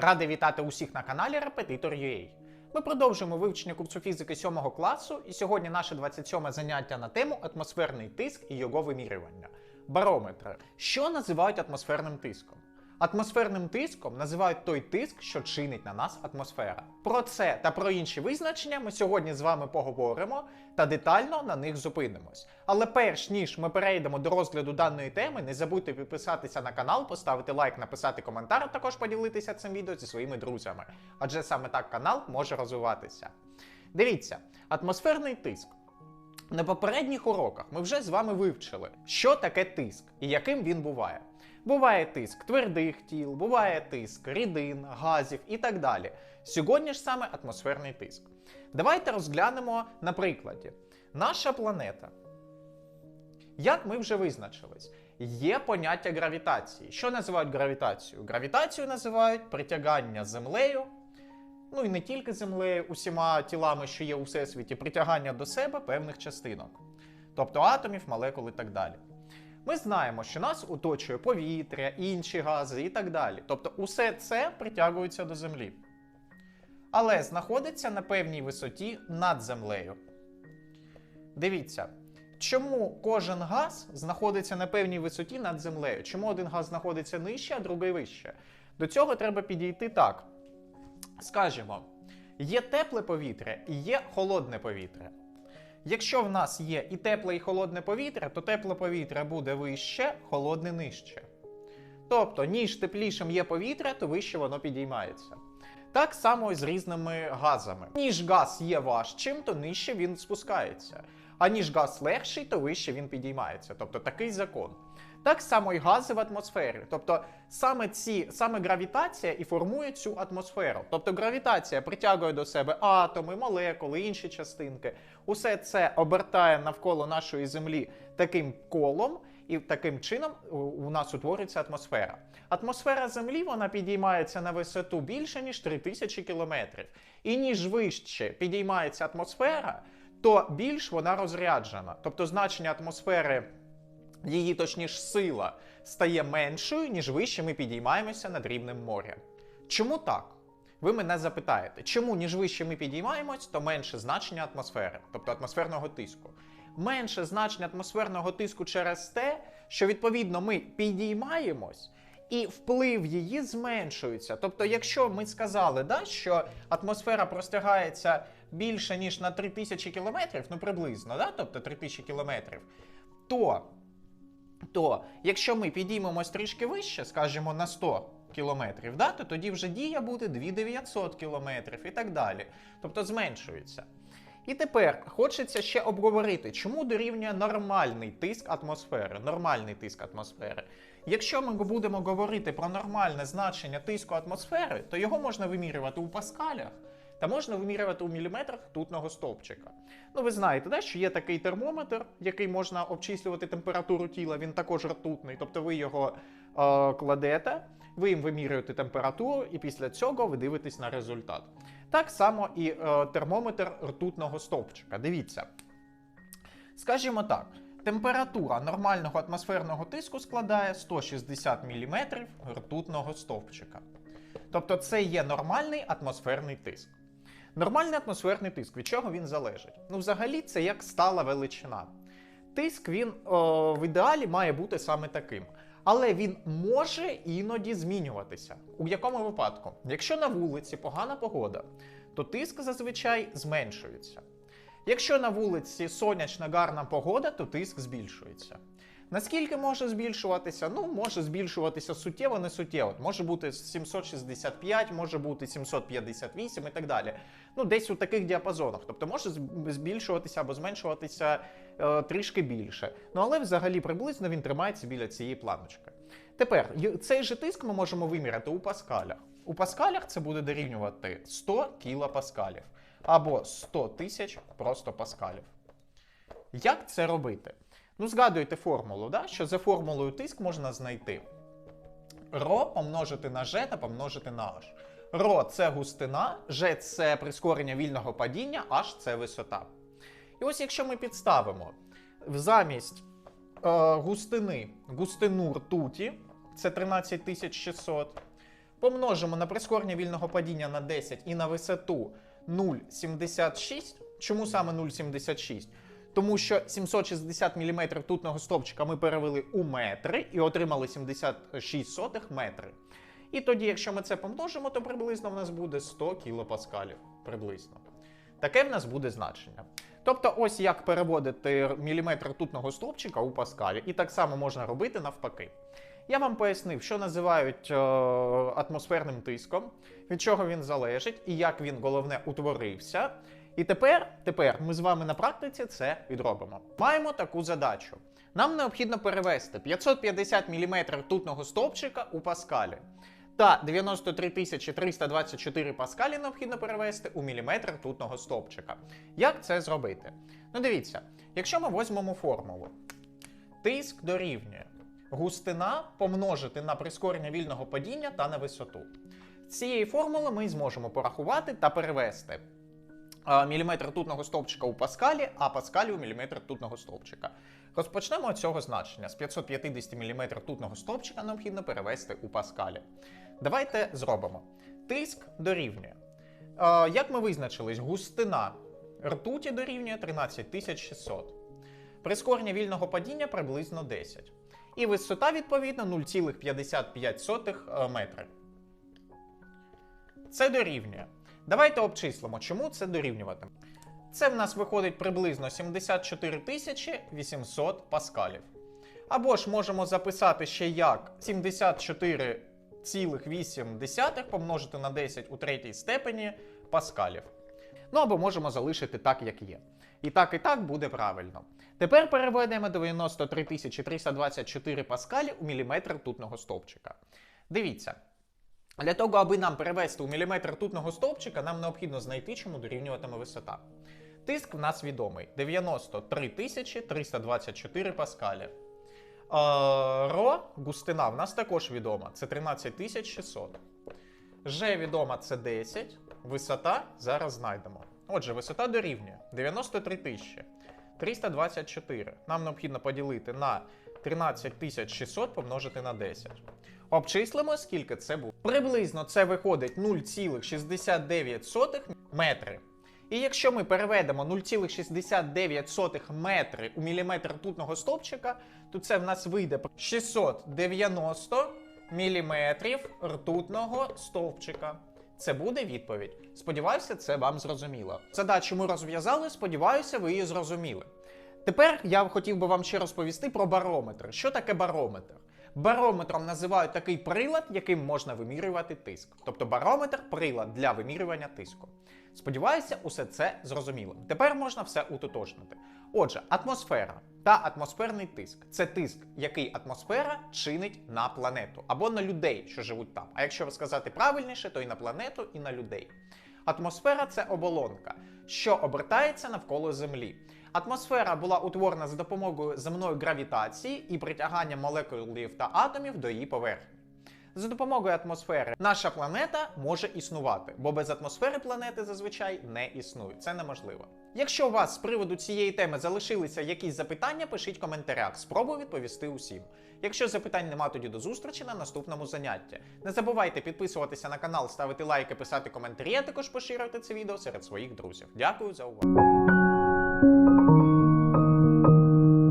Радий вітати усіх на каналі Repetitor.ua. Ми продовжуємо вивчення курсу фізики 7 класу, і сьогодні наше 27 заняття на тему атмосферний тиск і його вимірювання. Барометри. Що називають атмосферним тиском? Атмосферним тиском називають той тиск, що чинить на нас атмосфера. Про це та про інші визначення ми сьогодні з вами поговоримо та детально на них зупинимось. Але перш ніж ми перейдемо до розгляду даної теми, не забудьте підписатися на канал, поставити лайк, написати коментар, а також поділитися цим відео зі своїми друзями. Адже саме так канал може розвиватися. Дивіться, атмосферний тиск. На попередніх уроках ми вже з вами вивчили, що таке тиск і яким він буває. Буває тиск твердих тіл, буває тиск рідин, газів і так далі. Сьогодні ж саме атмосферний тиск. Давайте розглянемо на прикладі. Наша планета. Як ми вже визначились, є поняття гравітації. Що називають гравітацією? Гравітацію називають притягання землею, ну і не тільки землею, усіма тілами, що є у всесвіті, притягання до себе певних частинок, тобто атомів, молекул і так далі. Ми знаємо, що нас оточує повітря, інші гази і так далі. Тобто, усе це притягується до Землі. Але знаходиться на певній висоті над землею. Дивіться, чому кожен газ знаходиться на певній висоті над землею? Чому один газ знаходиться нижче, а другий вище? До цього треба підійти так. Скажімо, є тепле повітря і є холодне повітря. Якщо в нас є і тепле, і холодне повітря, то тепле повітря буде вище, холодне нижче. Тобто, ніж теплішим є повітря, то вище воно підіймається. Так само і з різними газами. Ніж газ є важчим, то нижче він спускається. А ніж газ легший, то вище він підіймається. Тобто такий закон. Так само і гази в атмосфері. Тобто саме ці, саме гравітація і формує цю атмосферу. Тобто гравітація притягує до себе атоми, молекули, інші частинки. Усе це обертає навколо нашої землі таким колом, і таким чином у- нас утворюється атмосфера. Атмосфера Землі вона підіймається на висоту більше ніж 3000 кілометрів. І ніж вище підіймається атмосфера, то більш вона розряджена. Тобто значення атмосфери її точніше сила стає меншою, ніж вище ми підіймаємося над рівнем моря. Чому так? Ви мене запитаєте, чому ніж вище ми підіймаємось, то менше значення атмосфери, тобто атмосферного тиску. Менше значення атмосферного тиску через те, що відповідно ми підіймаємось. І вплив її зменшується. Тобто, якщо ми сказали, да, що атмосфера простягається більше ніж на 3000 кілометрів, ну приблизно, да, тобто 3000 кілометрів, то то якщо ми підіймемось трішки вище, скажімо, на 100 кілометрів, да, то тоді вже дія буде 2900 кілометрів і так далі. Тобто зменшується. І тепер хочеться ще обговорити, чому дорівнює нормальний тиск атмосфери. Нормальний тиск атмосфери. Якщо ми будемо говорити про нормальне значення тиску атмосфери, то його можна вимірювати у паскалях та можна вимірювати у міліметрах ртутного стовпчика. Ну, ви знаєте, да, що є такий термометр, який можна обчислювати температуру тіла, він також ртутний. Тобто ви його е, кладете, ви їм вимірюєте температуру, і після цього ви дивитесь на результат. Так само і е, термометр ртутного стовпчика. Дивіться. Скажімо так, температура нормального атмосферного тиску складає 160 мм ртутного стовпчика. Тобто це є нормальний атмосферний тиск. Нормальний атмосферний тиск, від чого він залежить? Ну, взагалі, це як стала величина. Тиск він о, в ідеалі має бути саме таким. Але він може іноді змінюватися. У якому випадку? Якщо на вулиці погана погода, то тиск зазвичай зменшується. Якщо на вулиці сонячна гарна погода, то тиск збільшується. Наскільки може збільшуватися? Ну, може збільшуватися суттєво, не суттєво. Може бути 765, може бути 758 і так далі. Ну, десь у таких діапазонах. Тобто може збільшуватися або зменшуватися е, трішки більше. Ну, але взагалі приблизно він тримається біля цієї планочки. Тепер цей же тиск ми можемо виміряти у паскалях. У паскалях це буде дорівнювати 100 кілопаскалів або 100 тисяч просто паскалів. Як це робити? Ну, згадуйте формулу, да? що за формулою тиск можна знайти Ро помножити на G та помножити на H. Ро це густина, G це прискорення вільного падіння, H це висота. І ось якщо ми підставимо замість е, густини густину ртуті, це 13600, помножимо на прискорення вільного падіння на 10 і на висоту 0,76. Чому саме 0,76? Тому що 760 мм ртутного стовпчика ми перевели у метри і отримали 76 сотих метри. І тоді, якщо ми це помножимо, то приблизно в нас буде 100 кілопаскалів. Приблизно. Таке в нас буде значення. Тобто, ось як переводити міліметр ртутного стовпчика у паскалі, і так само можна робити навпаки. Я вам пояснив, що називають е, атмосферним тиском, від чого він залежить і як він головне утворився. І тепер, тепер ми з вами на практиці це відробимо. Маємо таку задачу. Нам необхідно перевести 550 мм ртутного стовпчика у паскалі. Та 93 324 паскалі необхідно перевести у міліметр ртутного стовпчика. Як це зробити? Ну дивіться, якщо ми візьмемо формулу, тиск дорівнює густина помножити на прискорення вільного падіння та на висоту. З цієї формули ми зможемо порахувати та перевести міліметр ртутного стовпчика у паскалі, а паскалі у міліметр ртутного стовпчика. Розпочнемо з цього значення. З 550 мм ртутного стовпчика необхідно перевести у паскалі. Давайте зробимо. Тиск дорівнює. А, як ми визначились, густина ртуті дорівнює 13600. Прискорення вільного падіння приблизно 10. І висота, відповідно, 0,55 метри. Це дорівнює. Давайте обчислимо, чому це дорівнюватиме. Це в нас виходить приблизно 74 800 паскалів. Або ж можемо записати ще як 74,8 помножити на 10 у третій степені паскалів. Ну або можемо залишити так, як є. І так, і так буде правильно. Тепер переведемо 93 324 паскалі у міліметр ртутного стовпчика. Дивіться. Для того, аби нам перевести у міліметр ртутного стовпчика, нам необхідно знайти, чому дорівнюватиме висота. Тиск в нас відомий 93 324 паскалі. Ро, густина в нас також відома, це 13600. Ж відома це 10. Висота зараз знайдемо. Отже, висота дорівнює 93 324. Нам необхідно поділити на 13600 помножити на 10. Обчислимо, скільки це буде. Приблизно це виходить 0,69 метри. І якщо ми переведемо 0,69 метри у міліметр ртутного стовпчика, то це в нас вийде 690 міліметрів ртутного стовпчика. Це буде відповідь. Сподіваюся, це вам зрозуміло. Задачу ми розв'язали, сподіваюся, ви її зрозуміли. Тепер я хотів би вам ще розповісти про барометр. Що таке барометр? Барометром називають такий прилад, яким можна вимірювати тиск. Тобто барометр прилад для вимірювання тиску. Сподіваюся, усе це зрозуміло. Тепер можна все утотожнити. Отже, атмосфера та атмосферний тиск це тиск, який атмосфера чинить на планету або на людей, що живуть там. А якщо сказати правильніше, то і на планету, і на людей. Атмосфера це оболонка, що обертається навколо Землі. Атмосфера була утворена за допомогою земної гравітації і притягання молекулів та атомів до її поверхні. За допомогою атмосфери наша планета може існувати, бо без атмосфери планети зазвичай не існує. Це неможливо. Якщо у вас з приводу цієї теми залишилися якісь запитання, пишіть в коментарях. Спробую відповісти усім. Якщо запитань нема, тоді до зустрічі на наступному занятті. Не забувайте підписуватися на канал, ставити лайки, писати коментарі, а також поширювати це відео серед своїх друзів. Дякую за увагу.